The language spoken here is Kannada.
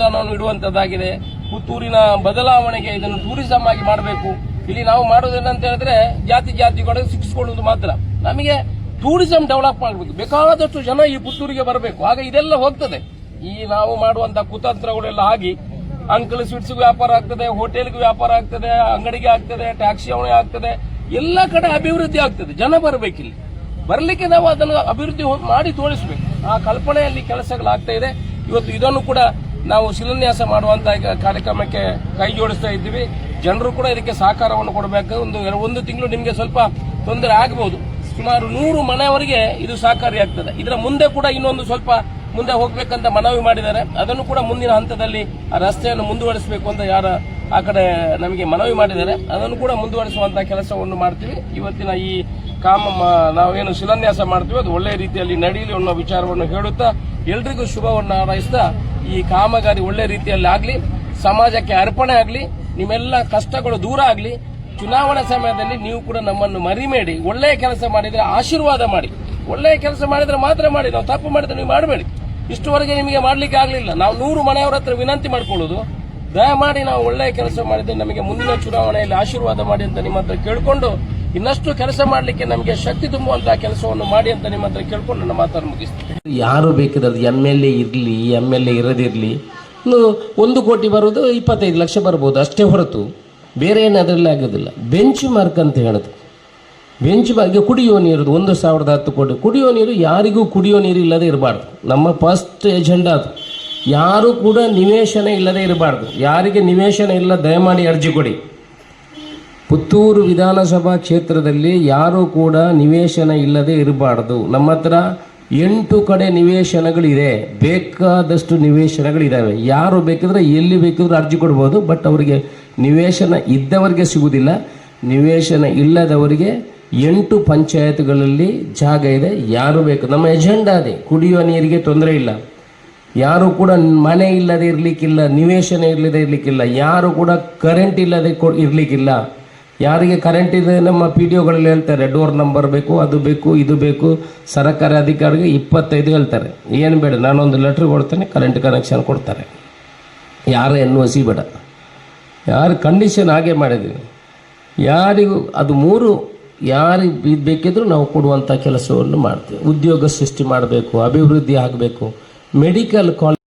ಅನುದಾನವನ್ನು ಇಡುವಂತದ್ದಾಗಿದೆ ಪುತ್ತೂರಿನ ಬದಲಾವಣೆಗೆ ಇದನ್ನು ಟೂರಿಸಂ ಆಗಿ ಮಾಡಬೇಕು. ಇಲ್ಲಿ ನಾವು ಮಾಡೋದೇನಂತ ಹೇಳಿದ್ರೆ ಜಾತಿ ಜಾತಿಗಳು ಸಿಕ್ಕಿಸ್ಕೊಳ್ಳೋದು ಮಾತ್ರ. ನಮಗೆ ಟೂರಿಸಂ ಡೆವಲಪ್ ಮಾಡಬೇಕು. ಬೇಕಾದಷ್ಟು ಜನ ಈ ಪುತ್ತೂರಿಗೆ ಬರಬೇಕು. ಆಗ ಇದೆಲ್ಲ ಹೋಗ್ತದೆ. ಈ ನಾವು ಮಾಡುವಂತ ಕುತಂತ್ರಗಳೆಲ್ಲ ಆಗಿ ಅಂಕಲ್ ಸ್ವೀಟ್ಸ್ ವ್ಯಾಪಾರ ಆಗ್ತದೆ ಹೋಟೆಲ್ಗೆ ವ್ಯಾಪಾರ ಆಗ್ತದೆ, ಅಂಗಡಿಗೆ ಆಗ್ತದೆ ಟ್ಯಾಕ್ಸಿ ಅವಣೆ ಆಗ್ತದೆ. ಎಲ್ಲ ಕಡೆ ಅಭಿವೃದ್ಧಿ ಆಗ್ತದೆ. ಜನ ಬರಬೇಕಿಲ್ಲಿ ಬರಲಿಕ್ಕೆ ನಾವು ಅದನ್ನು ಅಭಿವೃದ್ಧಿ ಮಾಡಿ ತೋರಿಸಬೇಕು. ಆ ಕಲ್ಪನೆಯಲ್ಲಿ ಕೆಲಸಗಳಾಗ್ತಾ ಇದೆ. ಇವತ್ತು ಇದನ್ನು ಕೂಡ ನಾವು ಶಿಲಾನ್ಯಾಸ ಮಾಡುವಂತ ಕಾರ್ಯಕ್ರಮಕ್ಕೆ ಕೈ ಜೋಡಿಸ್ತಾ ಇದ್ದೀವಿ. ಜನರು ಕೂಡ ಇದಕ್ಕೆ ಸಹಕಾರವನ್ನು ಕೊಡಬೇಕು. ಒಂದು ಒಂದು ತಿಂಗಳು ನಿಮಗೆ ಸ್ವಲ್ಪ ತೊಂದರೆ ಆಗಬಹುದು ಸುಮಾರು ನೂರು ಮನೆಯವರಿಗೆ ಇದು ಸಹಕಾರಿಯಾಗ್ತದೆ ಇದರ ಮುಂದೆ ಕೂಡ ಇನ್ನೊಂದು ಸ್ವಲ್ಪ ಮುಂದೆ ಹೋಗಬೇಕಂತ ಮನವಿ ಮಾಡಿದ್ದಾರೆ. ಅದನ್ನು ಕೂಡ ಮುಂದಿನ ಹಂತದಲ್ಲಿ ಆ ರಸ್ತೆಯನ್ನು ಮುಂದುವರಿಸಬೇಕು ಅಂತ ಯಾರ ಆ ಕಡೆ ನಮಗೆ ಮನವಿ ಮಾಡಿದ್ದಾರೆ. ಅದನ್ನು ಕೂಡ ಮುಂದುವರಿಸುವಂತಹ ಕೆಲಸವನ್ನು ಮಾಡ್ತೀವಿ. ಇವತ್ತಿನ ಈ ಕಾಮ ನಾವೇನು ಶಿಲಾನ್ಯಾಸ ಮಾಡ್ತೀವಿ ಅದು ಒಳ್ಳೆಯ ರೀತಿಯಲ್ಲಿ ನಡೀಲಿ ಅನ್ನೋ ವಿಚಾರವನ್ನು ಹೇಳುತ್ತಾ ಎಲ್ರಿಗೂ ಶುಭವನ್ನು ಹಾರೈಸ್ತಾ ಈ ಕಾಮಗಾರಿ ಒಳ್ಳೆ ರೀತಿಯಲ್ಲಿ ಆಗಲಿ, ಸಮಾಜಕ್ಕೆ ಅರ್ಪಣೆ ಆಗಲಿ, ನಿಮ್ಮೆಲ್ಲ ಕಷ್ಟಗಳು ದೂರ ಆಗಲಿ, ಚುನಾವಣಾ ಸಮಯದಲ್ಲಿ ನೀವು ಕೂಡ ನಮ್ಮನ್ನು ಮರಿಬೇಡಿ, ಒಳ್ಳೆಯ ಕೆಲಸ ಮಾಡಿದರೆ ಆಶೀರ್ವಾದ ಮಾಡಿ, ಒಳ್ಳೆಯ ಕೆಲಸ ಮಾಡಿದರೆ ಮಾತ್ರ ಮಾಡಿ, ನಾವು ತಪ್ಪು ಮಾಡಿದ್ರೆ ನೀವು ಮಾಡಬೇಡಿ. ಇಷ್ಟುವರೆಗೆ ನಿಮಗೆ ಮಾಡಲಿಕ್ಕೆ ಆಗಲಿಲ್ಲ. ನಾವು ನೂರು ಮನೆಯವರ ಹತ್ರ ವಿನಂತಿ ಮಾಡ್ಕೊಳ್ಳೋದು. ದಯಮಾಡಿ ನಾವು ಒಳ್ಳೆಯ ಕೆಲಸ ಮಾಡಿದ್ರೆ ನಮಗೆ ಮುಂದಿನ ಚುನಾವಣೆಯಲ್ಲಿ ಆಶೀರ್ವಾದ ಮಾಡಿ ಅಂತ ನಿಮ್ಮ ಹತ್ರ ಕೇಳಿಕೊಂಡು ಇನ್ನಷ್ಟು ಕೆಲಸ ಮಾಡಲಿಕ್ಕೆ ನಮಗೆ ಶಕ್ತಿ ತುಂಬುವಂತಹ ಕೆಲಸವನ್ನು ಮಾಡಿ ಅಂತ ನಿಮ್ಮ ಹತ್ರ ಕೇಳ್ಕೊಂಡು ನನ್ನ ಮಾತನ್ನು ಮುಗಿಸ್ತೀನಿ. ಯಾರು ಬೇಕಿದ್ರೆ ಎಂ ಎಲ್ ಎ ಇರಲಿ ಎಂ ಎಲ್ ಎ ಇರದಿರಲಿ ಒಂದು ಕೋಟಿ ಬರೋದು ಇಪ್ಪತ್ತೈದು ಲಕ್ಷ ಬರ್ಬೋದು, ಅಷ್ಟೇ ಹೊರತು ಬೇರೆ ಏನು ಅದರಲ್ಲಿ ಆಗೋದಿಲ್ಲ. ಬೆಂಚ್ ಮಾರ್ಕ್ ಅಂತ ಹೇಳೋದು. ಬೆಂಚ್ ಮಾರ್ಕ್ ಕುಡಿಯುವ ನೀರು ಒಂದು ಸಾವಿರದ ಹತ್ತು ಕೋಟಿ. ಕುಡಿಯುವ ನೀರು ಯಾರಿಗೂ ಕುಡಿಯೋ ನೀರು ಇಲ್ಲದೆ ಇರಬಾರ್ದು. ನಮ್ಮ ಫಸ್ಟ್ ಎಜೆಂಡಾ ಅದು. ಯಾರು ಕೂಡ ನಿವೇಶನ ಇಲ್ಲದೆ ಇರಬಾರ್ದು. ಯಾರಿಗೆ ನಿವೇಶನ ಇಲ್ಲ, ದಯಮಾಡಿ ಅರ್ಜಿ ಕೊಡಿ. ಪುತ್ತೂರು ವಿಧಾನಸಭಾ ಕ್ಷೇತ್ರದಲ್ಲಿ ಯಾರೂ ಕೂಡ ನಿವೇಶನ ಇಲ್ಲದೆ ಇರಬಾರ್ದು. ನಮ್ಮ ಹತ್ರ ಎಂಟು ಕಡೆ ನಿವೇಶನಗಳಿದೆ. ಬೇಕಾದಷ್ಟು ನಿವೇಶನಗಳಿದ್ದಾವೆ ಯಾರು ಬೇಕಿದ್ರೆ ಎಲ್ಲಿ ಬೇಕಿದ್ರೆ ಅರ್ಜಿ ಕೊಡ್ಬೋದು, ಬಟ್ ಅವರಿಗೆ ನಿವೇಶನ ಇದ್ದವರಿಗೆ ಸಿಗುವುದಿಲ್ಲ. ನಿವೇಶನ ಇಲ್ಲದವರಿಗೆ ಎಂಟು ಪಂಚಾಯತ್ಗಳಲ್ಲಿ ಜಾಗ ಇದೆ. ಯಾರು ಬೇಕು, ನಮ್ಮ ಎಜೆಂಡಾ ಅದೇ. ಕುಡಿಯುವ ನೀರಿಗೆ ತೊಂದರೆ ಇಲ್ಲ. ಯಾರು ಕೂಡ ಮನೆ ಇಲ್ಲದೆ ಇರಲಿಕ್ಕಿಲ್ಲ, ನಿವೇಶನ ಇಲ್ಲದೆ ಇರಲಿಕ್ಕಿಲ್ಲ. ಯಾರು ಕೂಡ ಕರೆಂಟ್ ಇಲ್ಲದೆ ಕೊ ಇರಲಿಕ್ಕಿಲ್ಲ. ಯಾರಿಗೆ ಕರೆಂಟ್ ಇದೆ ನಮ್ಮ ಪಿ ಡಿ ಒಗಳಲ್ಲಿ ಹೇಳ್ತಾರೆ ಡೋರ್ ನಂಬರ್ ಬೇಕು, ಅದು ಬೇಕು, ಇದು ಬೇಕು. ಸರ್ಕಾರಿ ಅಧಿಕಾರಿಗೆ ಇಪ್ಪತ್ತೈದು ಹೇಳ್ತಾರೆ. ಏನು ಬೇಡ, ನಾನೊಂದು ಲೆಟ್ರ್ ಕೊಡ್ತೇನೆ ಕರೆಂಟ್ ಕನೆಕ್ಷನ್ ಕೊಡ್ತಾರೆ. ಯಾರು ಎನ್ ಒ ಸಿ ಬೇಡ. ಯಾರು ಕಂಡೀಷನ್ ಹಾಗೆ ಮಾಡಿದ್ವಿ ಯಾರಿಗೂ, ಅದು ಮೂರು ಯಾರಿಗೆ ಬೇಕಿದ್ರೂ ನಾವು ಕೊಡುವಂಥ ಕೆಲಸವನ್ನು ಮಾಡ್ತೀವಿ. ಉದ್ಯೋಗ ಸೃಷ್ಟಿ ಮಾಡಬೇಕು, ಅಭಿವೃದ್ಧಿ ಆಗಬೇಕು. Medical college